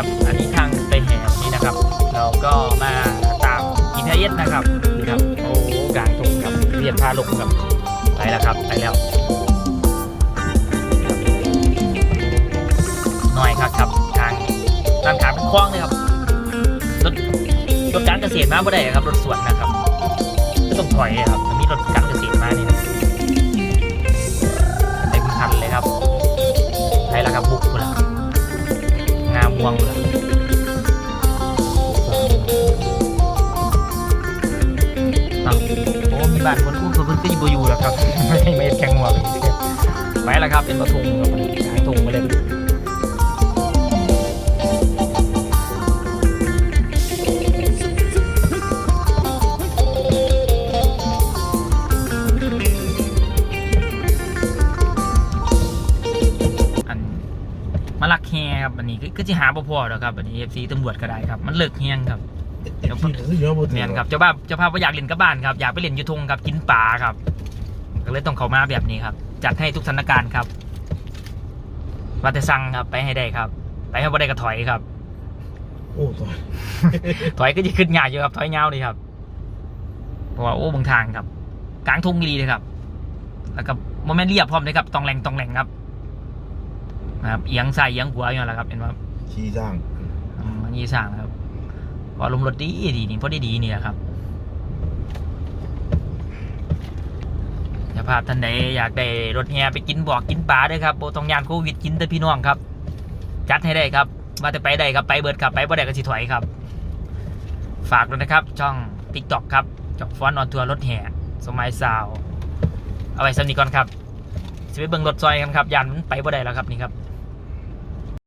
ครับ อันนี้ทางไปแห่นี้นะครับ เราก็มาตามอินเทอร์เน็ตนะครับนี่ครับโอ้กลางทุ่งครับเรียบพาลงครับไปแล้วครับไปแล้วหน่อยครับครับทางทางขาเป็นคว้างเลยครับรถรถการเกษตรมาไม่ได้ครับรถสวนนะครับก็ต้องถอยครับมันมีรถการ งามวงเลยโอ้มีบ้านคนอุ้มคนก็อยู่อยู่แล้วครับ ไม่ไม่แข็งหัวไปอีกเนี่ยไปแล้วครับเป็นประทุงครับกลายทุงไปเลย ลักแฮครับอันนี้ก็ก็จะหาบ่พอแล้วครับอันนี้เอฟซีตำรวจก็ได้ครับ มันเลิกเฮียงครับเดี๋ยวพี่ถือเยอะหมดเนียนครับเจ้าภาพเจ้าภาพว่าอยากเล่นกับบ้านครับอยากไปเล่นอยูทงครับกินปลาครับ ก็เลยต้องเข้ามาแบบนี้ครับ จัดให้ทุกสถานการณ์ครับว่าแต่สั่งครับไปให้ได้ครับ ไปให้บ่ได้ก็ถอยครับ โอ้ตัวถอยก็จะขึ้นยากอยู่ครับถอยยาวเลยครับเพราะว่าโอ้บางทางครับ กลางทุ่งดีเลยครับ แล้วก็โมเมนต์เรียบพร้อมเลยครับตองแรงตองแรงครับ นะครับเอียงใส่เอียงหัวอย่างไรครับเห็นไหมครับชี้จ้างอืมอันนี้สั่งครับพอลมณ์รถดีดีนี่พอได้ดีนี่แหละครับอย่าพลาดท่านใดอยากได้รถแห่ไปกินบอกกินปลาด้วยครับโบต้องยานโควิดกินแต่พี่น้องครับ จัดให้ได้ครับว่าแต่ไปได้ครับไปเบิดครับไปบ่ได้ก็สิถอยครับ ฝากด้วยนะครับ ช่อง t ิ k t o k ครับจอกฟอนออนทัวร์รถแห่สมัยสาว เอาไว้สำนีก่อนครับสิไปเบิ่งรถซอยกันครับยานมันไปบ่ได้แล้วครับนี่ครับ